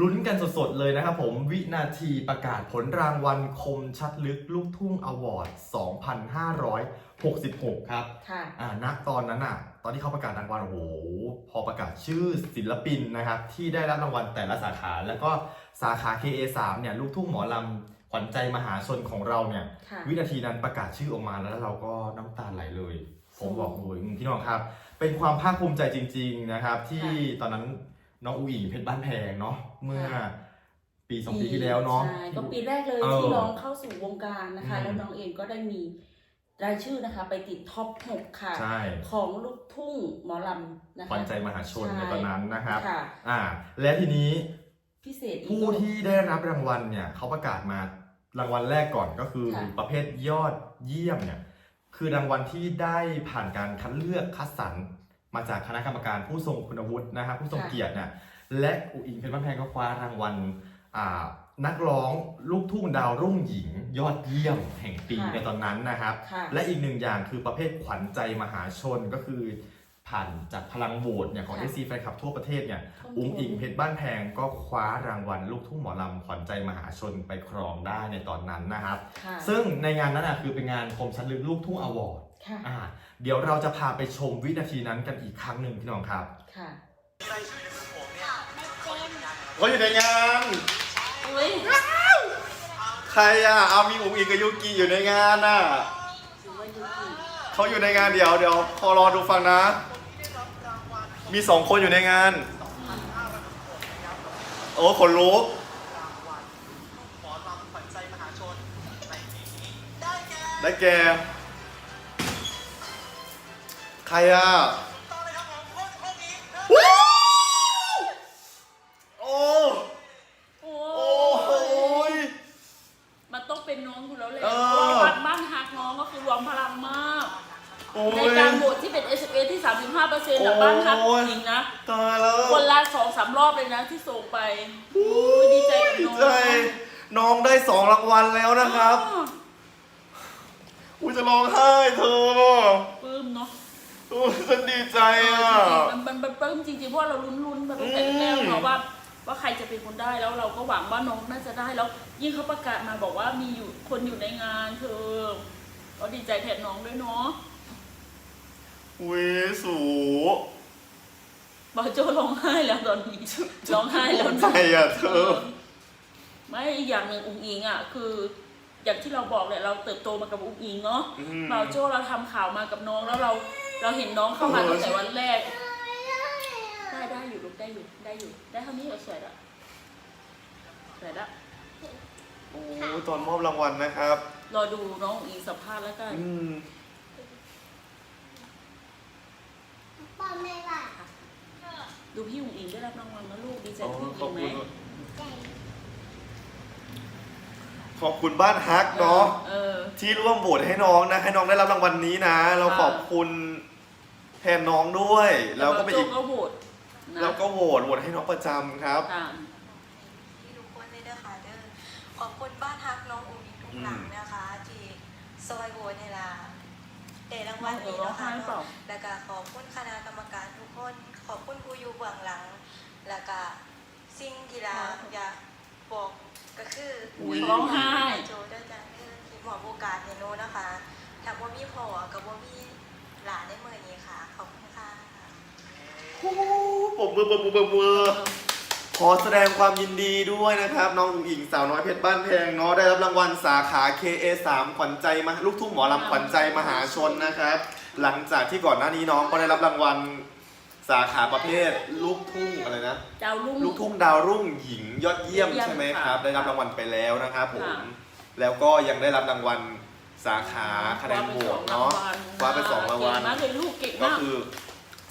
ลุ้นกันสดๆเลยนะครับผมวินาทีประกาศผลรางวัลคมชัดลึกลูกทุ่งอวอร์ด 2566 ครับค่ะอ่าณตอนนั้นอะ ตอนที่เขาประกาศรางวัลโอ้โหพอประกาศชื่อศิลปินนะครับ ที่ได้รับรางวัลแต่ละสาขา แล้วก็สาขา KA3 เนี่ยลูกทุ่งหมอลำขวัญใจมหาชนของเราเนี่ย ค่ะวินาทีนั้นประกาศชื่อออกมาแล้วเราก็น้ำตาไหลเลย ผมบอกเลยอืมพี่น้องครับ เป็นความภาคภูมิใจจริง ๆนะครับ ที่ตอนนั้นน้องอูอิงเพชรบ้านแพงเนาะ เมื่อปีสองปีที่แล้วเนาะใช่ก็ปีแรกเลยเออที่น้องเข้าสู่วงการนะคะอืมแล้วน้องเองก็ได้มีรายชื่อนะคะ ไปติดท็อป6ค่ะ ใช่ ของลูกทุ่งหมอลำนะคะขวัญใจมหาชนใช่ในตอนนั้นนะครับค่ะอ่า และทีนี้พิเศษอีกผู้ที่ได้รับรางวัลเนี่ยเขาประกาศมารางวัลแรกก่อนก็คือค่ะประเภทยอดเยี่ยมเนี่ยคือรางวัลที่ได้ผ่านการคัดเลือกคัดสรรมาจากคณะกรรมการผู้ทรงคุณวุฒินะครับผู้ทรงเกียรติเนี่ย และอุ๋งอิงเพชรบ้านแพงก็คว้ารางวัลอ่านักร้องลูกทุ่งดาวรุ่งหญิง ยอดเยี่ยมแห่งปีในตอนนั้นนะครับค่ะและอีกหนึ่งอย่างคือประเภทขวัญใจมหาชนก็คือ ผ่านจากพลังโหวตเนี่ยของค่ะ SC แฟนคลับทั่วประเทศเนี่ยอุ้งอิงเพชรบ้านแพงก็คว้ารางวัลลูกทุ่งหมอลำขวัญใจมหาชนไปครองได้ในตอนนั้นนะครับค่ะซึ่งในงานนั้นนะคือเป็นงานคมชัดลึกลูกทุ่งอวอร์ดค่ะอ่าเดี๋ยวเราจะพาไปชมวินาทีนั้นกันอีกครั้งหนึ่งพี่น้องครับค่ะ เขาอยู่ในงานอุ้ยใครอะเอามีอุ้งอิงกับยูกิอยู่ในงานอะถือว่ายูกิเขาอยู่ในงานเดี๋ยวเดี๋ยวพอรอดูฟังนะ มีสองคนอยู่ในงาน โอ้ขนลุกหมอลำขวัญใจมหาชนในปีนี้ได้แก่ได้แก่ใครอะ ต่อเลยครับผมคนคนนี้นะ ว้าวโอ้ โอ้ โอ้โหย มันต้องเป็นน้องอยู่แล้วแหละ เออ เพราะว่าบ้านฮักน้องก็คือรวมพลังมาก โอ้ ในยการโหวตที่เป็น s อ a ที่ 35เปอร์เซ็นต์โอ้บ้านฮักยจริงนะ ตายแล้วคนละสองสามรอบเลยนะที่ส่งไปโอ้ยดีใจกับน้องดีใจน้องได้สองรางวัลแล้วนะครับอ้ออุ้ยจะร้องไห้เธอปลื้มเนาะโอ้ยฉันดีใจอะจริงๆมันมันมันปลื้มจริงๆเพราะว่าเราลุ้นๆมาตั้งแต่แรกอืมเนาะว่าว่าใครจะเป็นคนได้แล้วเราก็หวังว่าน้องน่าจะได้แล้วยิ่งเขาประกาศมาบอกว่ามีอยู่คนอยู่ในงานเธอก็ดีใจแทนน้องด้วยเนาะ อุ้ยสูบอโจร้องไห้แล้วตอนนี้ร้องไห้แล้วใจอะเธอ ไม่อีกอย่างหนึ่งอุ้งอิงอะคือ อย่างที่เราบอกแหละเราเติบโตมากับอุ้งอิงเนาะอืมเบาโจ้เราทำข่าวมากับน้องแล้วเราเราเห็นน้องเข้ามาเออตั้งแต่วันแรก ได้ได้อยู่ลูกได้อยู่ได้อยู่ ได้เท่านี้ก็สวยละสวยละ โอ้ยตอนมอบรางวัลนะครับ รอดูน้องอุ้งอิงสัมภาษณ์แล้วกัน อืม ป้าแม่ล่ะ ดูพี่อุ้งอิงได้ รับรางวัลนะลูกดีใจอ๋อพี่ขอุ้อบงอิงไหมคุณใจขอบคุณบ้านฮักเนาะเออ ที่ร่วมโหวตให้น้องนะให้น้องได้รับรางวัลนี้นะ เราค่ะขอบคุณแทนน้องด้วยแล้วก็ไปเบาอีโจ้กก็โหวตนะแล้วก็โหวตโหวตให้น้องประจำครับค่ะที่ทุกคนเลยเด้อค่ะเด้อขอบคุณบ้านฮักน้องอุ้งอิงทุกหลังนะคะ ที่ซอยโหวตให้ลา เดรางวัลนี้นะค่ะแล้วก็ขอบคุณคณะกรรมการทุกคน ขอบคุณผู้อยู่เบื้องหลัง แล้วก็สิ่งที่ลาอยากบอกก็คือร้องไห้โจด้อจ้าเด้อที่หมอโอกาสให้หนูนะคะถ้าบ่มีพ่อกับบ่มีหลานในมือนี้ค่ะ ขอบคุณค่ะ โอ้ปมมือปมมือปมมือ ขอแสดงความยินดีด้วยนะครับ น้องอุ๋งอิงสาวน้อยเพชรบ้านแพงเนาะได้รับรางวัลสาขา KA3 ขวัญใจมาลูกทุ่งหมอลำขวัญใจมหาชนนะครับ หลังจากที่ก่อนหน้านี้น้องก็ได้รับรางวัลสาขาประเภทลูกทุ่งอะไรนะ ดาวรุ่ง ลูกทุ่งดาวรุ่งหญิงยอดเยี่ยมเยี่ยมใช่ไหมค่ะครับได้รับรางวัลไปแล้วนะครับผม ค่ะแล้วก็ยังได้รับรางวัลสาขาคะแนนโหวตเนาะคว้าไปสองรางวัล เก่งมากเลยลูกเก่งก็มาก คือ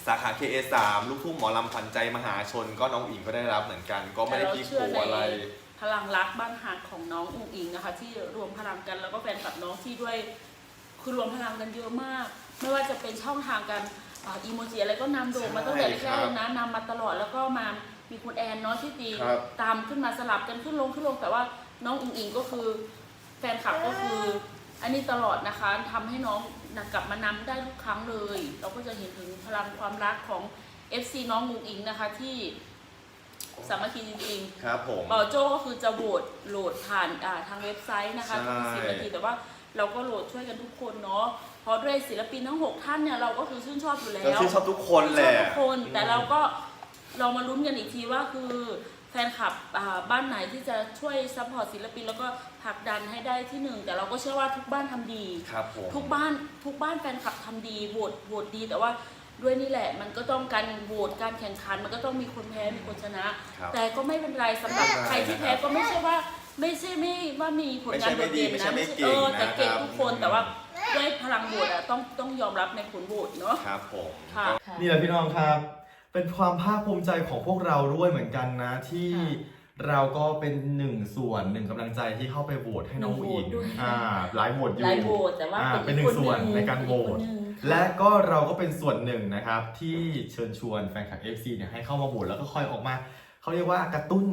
สาขา KA3 ลูกทุ่งหมอลำขวัญใจมหาชน ก็น้องอิงก็ได้รับเหมือนกัน ก็ไม่ได้พลิกโผอะไร พลังรักบ้านหักของน้องอุ๋งอิงนะคะ ที่รวมพลังกันแล้วก็แฟนคลับน้องที่ด้วยคือรวมพลังกันเยอะมาก ไม่ว่าจะเป็นช่องทางการอีโมจิอะไรก็นำโด่งมาตั้งแต่ใช่แรครักบๆนะนำมาตลอดแล้วก็มามีคุณแอนเนาะที่ตีครับ ตามขึ้นมาสลับกันขึ้นลงขึ้นลงแต่ว่าน้องอุ๋งอิงก็คือ แฟนคลับก็คือ อันนี้ตลอดนะคะทำให้น้อง นะกลับมานำได้ทุกครั้งเลย เราก็จะเห็นถึงพลังความรักของ FC น้องอุ๋งอิงนะคะที่สามัคคีจริงครับผมๆเบาโจ้ก็คือจะโหวตโหลดผ่านอ่าทางเว็บไซต์นะคะใช่ทุกสิบนาทีแต่ว่าเราก็โหลดช่วยกันทุกคนเนาะเพราะด้วยศิลปินทั้งหกท่านเนี่ยเราก็คือชื่นชอบอยู่แล้ก็วชื่นชอบทุกคนแหละทุกคนแต่เราก็ เรามาลุ้นกันอีกทีว่าคือแฟนคลับอ่าบ้านไหนที่จะช่วยซัพพอร์ตศิลปินแล้วก็ผลักดันให้ได้ที่หนึ่งแต่เราก็เชื่อว่าทุกบ้านทำดี ครับผมทุกบ้านทุกบ้านแฟนคลับทำดีโหวตโหวตดีแต่ว่าด้วยนี่แหละมันก็ต้องการโหวตการแข่งขัน มันก็ต้องมีคนแพ้มีคนชนะครับแต่ก็ไม่เป็นไรสำหรับไม่เป็นไรใครที่แพ้ก็ไม่ใช่ว่าไม่ใช่ไม่ว่ามีผลงานโดดเด่นไม่ใช่นะไม่ไม่เก่ใช่งเออแต่เก่งนะครับทุกคนแต่ว่าด้วยพลังโหวตอะต้องต้องยอมรับในผลโหวตเนาะครับผมค่ะนี่แหละพี่น้องครับ เป็นความภาคภูมิใจของพวกเราด้วยเหมือนกันนะ ที่ค่เราก็เป็นหนึ่งส่วนหนึ่งกำลังใจที่เข้าไปโหวตให้น้องหนึ่งโหวอิตงด้วยอ่าหลายโหวตอยู่หลายโหวตแต่ว่าอ่าเป็นเป็นหนึ่อีงกส่วนคในการโหวอีตคนนึ่งและก็เราก็เป็นส่วนหนึ่งนะครับ ที่เชิญชวนแฟนคลับ FC เนี่ยให้เข้ามาโหวตแล้วก็คอยออกมา เขาเรียกว่ากระตุ้น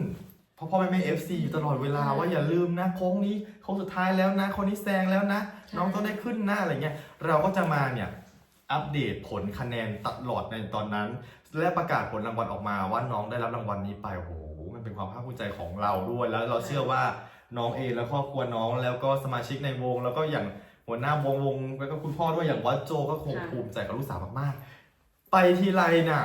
พ่อพ่อแม่แม่ FC อยู่ตลอดเวลาว่าอย่าลืมนะโค้งนี้โค้งสุดท้ายแล้วนะคนนี้แซงแล้วนะ น้องต้องได้ขึ้นหน้าอะไรเงี้ยเราก็จะมาเนี่ยอัปเดตผลคะแนนตลอดในตอนนั้น และประกาศผลรางวัลออกมาว่าน้องได้รับรางวัลนี้ไปโอ้โหมันเป็นความภาคภูมิใจของเราด้วย แล้วเราเชื่อว่าน้องเองและครอบครัวน้องแล้วก็สมาชิกในวง แล้วก็อย่างหัวหน้าวงวงแล้วก็คุณพ่อด้วยอย่างวัดโจก็คงภูมิใจกับลูกสาวมากๆ ไปทีไรน่ะ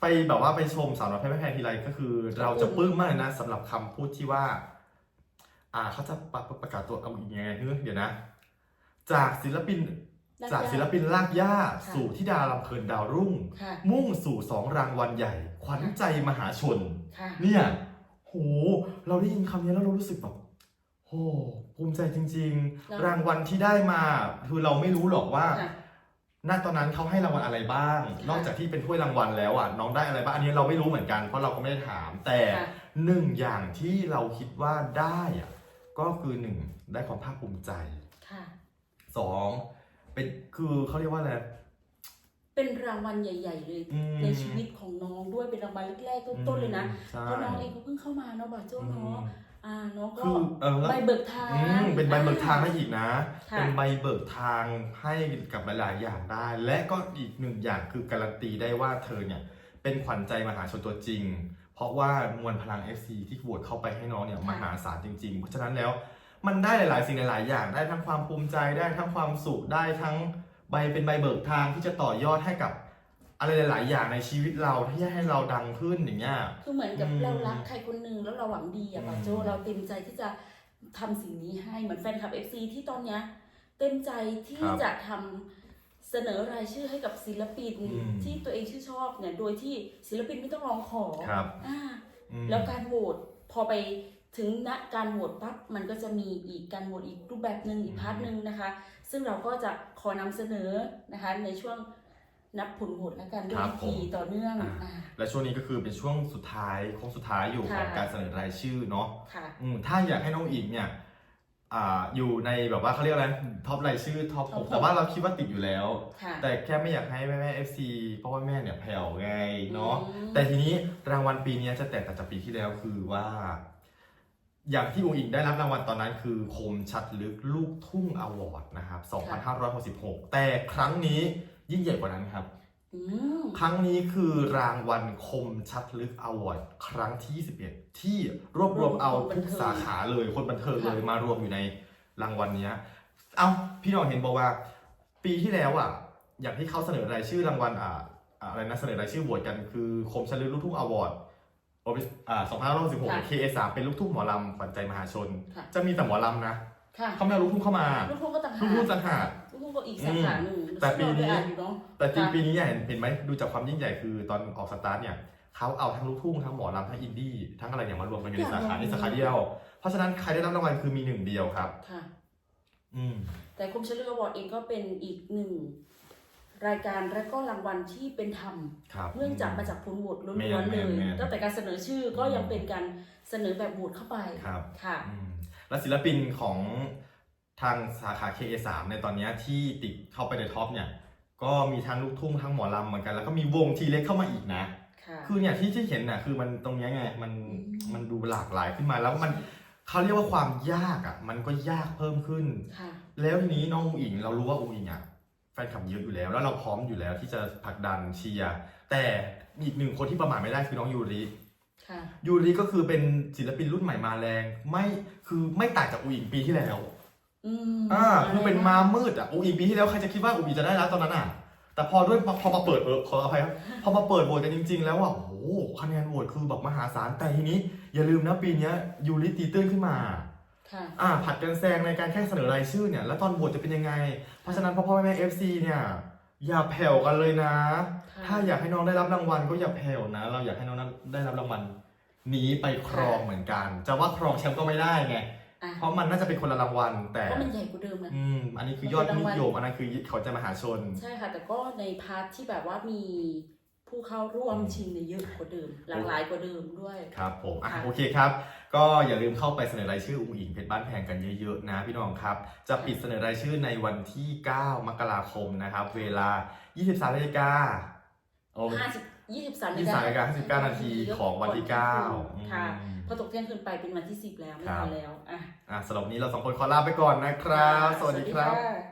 ไปแบบว่าไปชมสาวน้อยเพชรแพงทีไรก็คือ เราจะปลื้มมากเลยนะสำหรับคำพูดที่ว่า อ่าเขาจะประประกาศตัวเอาอีกยังไงเฮ้ยเดี๋ยวนะ จากศิลปิน จากย่าศิลปินลากย่าค่ะสู่ธิดาลำเพลินดาวรุ่งค่ะมุ่งสู่สองรางวัลใหญ่ ขวัญใจมหาชนค่ะเนี่ยโหเราได้ยินคำนี้แล้วเรารู้สึกแบบโหภูมิใจจริงแล้วๆรางวัลที่ได้มา คือเราไม่รู้หรอกว่าค่ะณตอนนั้นเขาให้รางวัลอะไรบ้างค่ะนอกจากที่เป็นถ้วยรางวัลแล้วอะน้องได้อะไรบ้างอันนี้เราไม่รู้เหมือนกันเพราะเราก็ไม่ได้ถาม แต่ค่ะหนึ่งอย่างที่เราคิดว่าได้อะก็คือหนึ่งได้ความภาคภูมิใจค่ะสอง เป็นคือเขาเรียกว่าอะไร เป็นรางวัลใหญ่ ๆ เลย อืม ในชีวิตของน้องด้วยเป็นรางวัลแรกๆต้นๆเลยนะใช่เพราะน้องเองก็เพิ่งเข้ามาเนาะบาโจ้เนาะอ่าน้องก็คือเออแล้วใบเบิกทาง อืมเป็นใบเบิกทางให้อีกนะ ค่ะ เป็นใบเบิกทางให้กับหลายๆอย่างได้ และก็อีกหนึ่งอย่างคือการันตีได้ว่าเธอเนี่ยเป็นขวัญใจมหาชนตัวจริง เพราะว่ามวลพลัง FC ที่โหวตเข้าไปให้น้องเนี่ยมหาศาลจริงๆ เพราะฉะนั้นแล้ว มันได้หลายๆ สิ่งหลายๆ อย่าง ได้ทั้งความภูมิใจได้ทั้งความสุขได้ทั้งใบเป็นใบเบิกทางที่จะต่อยอดให้กับอะไรหลาย ๆ อย่างในชีวิตเราที่ให้เราดังขึ้นอย่างเงี้ย คือเหมือนกับอืมเรารักใครคนหนึ่งแล้วเราหวังดีอะอืมบาโจ้เราเต็มใจที่จะทำสิ่งนี้ให้เหมือนแฟนคลับ FC ที่ตอนเนี้ยเต็มใจที่ครับจะทำเสนอรายชื่อให้กับศิลปินอืม ที่ตัวเองชื่นชอบเนี่ยโดยที่ศิลปินไม่ต้องร้องขอครับอ่าอืม แล้วการโหวตพอไป ถึงณการโหวตปั๊บมันก็จะมีอีกการโหวตอีกรูปแบบหนึ่งอีกพาร์ทหนึ่งนะคะ ซึ่งเราก็จะขอนำเสนอนะคะในช่วงนับผลโหวตแล้วกันด้วยครับวิธีผมต่อเนื่องอ่าอ่าและช่วงนี้ก็คือเป็นช่วงสุดท้ายโค้งสุดท้ายอยู่ของค่ะการเสนอรายชื่อเนาะค่ะอืมถ้าอยากให้น้องอิงเนี่ยอ่าอยู่ในแบบว่าเขาเรียกอะไรท็อปรายชื่อท็อปท็หอปกหกแต่ว่าเราคิดว่าติดอยู่แล้วค่ะแต่แค่ไม่อยากให้แม่แม่เอฟซีเพราะว่าแม่เนี่ยแผ่วไงเนาะอืมแต่ทีนี้รางวัลปีนี้จะแตกต่างจากปีที่แล้วคือว่า อย่างที่อุงอิงได้รับรางวัลตอนนั้นคือคมชัดลึกลูกทุ่งอวอร์ดนะครับ2566 แต่ครั้งนี้ยิ่งใหญ่กว่านั้นครับ อืมครั้งนี้คือรางวัลคมชัดลึกอวอร์ดครั้งที่ 21 ที่รวบรวมเอาทุกสาขาเลยคนบันเทิงเลยมารวมอยู่ในรางวัลเนี้ยเอาพี่น้องเห็นบอกว่า ปีที่แล้วอะ อย่างที่เขาเสนอรายชื่อรางวัลอ่าอ่าอะไรนะเสนอรายชื่อโหวตกันคือคมชัดลึกลูกทุ่งอวอร์ด โออ่า2566 KA3 เป็นลูกทุ่งหมอลำขวัญใจมหาชน ค่ะ จะมีแต่หมอลำนะ ค่ะเขาไม่เอาลูกทุ่งเข้ามา ลูกทุ่งก็ต่างลูหากกทุ่งต่างหากลูกทุ่งก็อีกสาขาหนึ่งแต่ปีนี้ซึ่งเราได้อ่านอยู่เนาะ แต่จริงค่ะปีนี้เห็นเห็นไหมดูจากความยิ่งใหญ่คือตอนออกสตาร์ทเนี่ยเขาเอาทั้งลูกทุ่งทั้งหมอลำทั้งอินดี้ทั้งอะไรอย่างมารวมกันอยู่ในสาขานี้สาขาเดียว เพราะฉะนั้นใครได้รับรางวัลคือมีหนึ่งเดียวครับ ค่ะ อืม แต่คมเชลเลอร์วอร์ดเองก็เป็นอีกหนึ่ง รายการและก็รางวัลที่เป็นธรรมครับเนื่องจากมาจากผลโหวตล้แม่วนนๆเลยแม่นตั้งแต่การเสนอชื่อก็อืมยังเป็นการเสนอแบบโหวตเข้าไปครับค่ะอืมและศิลปินของทางสาขา KA3 ในตอนเนี้ยที่ติดเข้าไปในท็อปเนี่ยก็มีทั้งลูกทุ่งทั้งหมอลำเหมือนกัน แล้วก็มีวงทีเล็กเข้ามาอีกนะค่ะคือเนี่ยที่ที่เห็นน่ะคือมันตรงเนี้ยไงมันอืมมันดูหลากหลายขึ้นมาแล้วมันเขาเรียกว่าความยากอะมันก็ยากเพิ่มขึ้นค่ะแล้วทีนี้น้องอุ๋งอิงเรารู้ว่าอุ๋งอิงอะ แฟนคลับเยอะอยู่แล้ว แล้วเราพร้อมอยู่แล้วที่จะผลักดันเชียร์แต่อีกหนึ่งคนที่ประมาทไม่ได้คือน้องยูริค่ะยูริก็คือเป็นศิลปินรุ่นใหม่มาแรง ไม่คือไม่ต่างจากอูอิงปีที่แล้วอืมอ่าคือเป็นมามืดอะอูอิงปีที่แล้วใครจะคิดว่าอูอิงจะได้รับตอนนั้นอะ แต่พอด้วยพอมาเปิดเออขออภัยครับพอมาเปิดโหวตกันจริง ๆ แล้วอะโอ้โหคะแนนโหวตคือแบบมหาศาลแต่ทีนี้ อย่าลืมนะปีเนี้ยยูริตีตื้นขึ้นมา ค่ะ อ่าผัดกันแซงในการแค่เสนอรายชื่อเนี่ย แล้วตอนโหวตจะเป็นยังไง เพราะฉะนั้นพ่อพ่อแม่แม่เอฟซีเนี่ย อย่าแผ่วกันเลยนะ ค่ะ ถ้าอยากให้น้องได้รับรางวัลก็อย่าแผ่วนะ เราอยากให้น้องนั้นได้รับรางวัลนี้ไปครองเหมือนกัน จะว่าครองแชมป์ก็ไม่ได้ไง อะเพราะมันน่าจะเป็นคนละรางวัลแต่เพราะมันใหญ่กว่าเดิมนะ อืม อันนี้คือยอดนิยมอันนั้นคือเขาจะมหาชน ใช่ค่ะ แต่ก็ในพาร์ทที่แบบว่ามี ผู้เข้าร่วมชิงเนี่ยเยอะกว่าเดิม หลากหลายกว่าเดิมด้วย ครับผมอะค่ะโอเคครับ ก็อย่าลืมเข้าไปเสนอรายชื่ออุ้งอิงเพชรบ้านแพงกันเยอะๆนะพี่น้องครับ จะปิดเสนอรายชื่อในวันที่ 9 มกราคมนะครับ เวลา 23นาฬิกาโอ้ห้าสิบยี่สิบสาม23นาฬิกา59นาทีของวันที่9ค่ะอืมพอตกเที่ยงคืนไปเป็นวันที่สิบแล้วไม่ครัทับนแล้วอะอะสำหรับวันนี้เราสองคนขอลาไปก่อนนะครับ สวัสดีครับค่ะ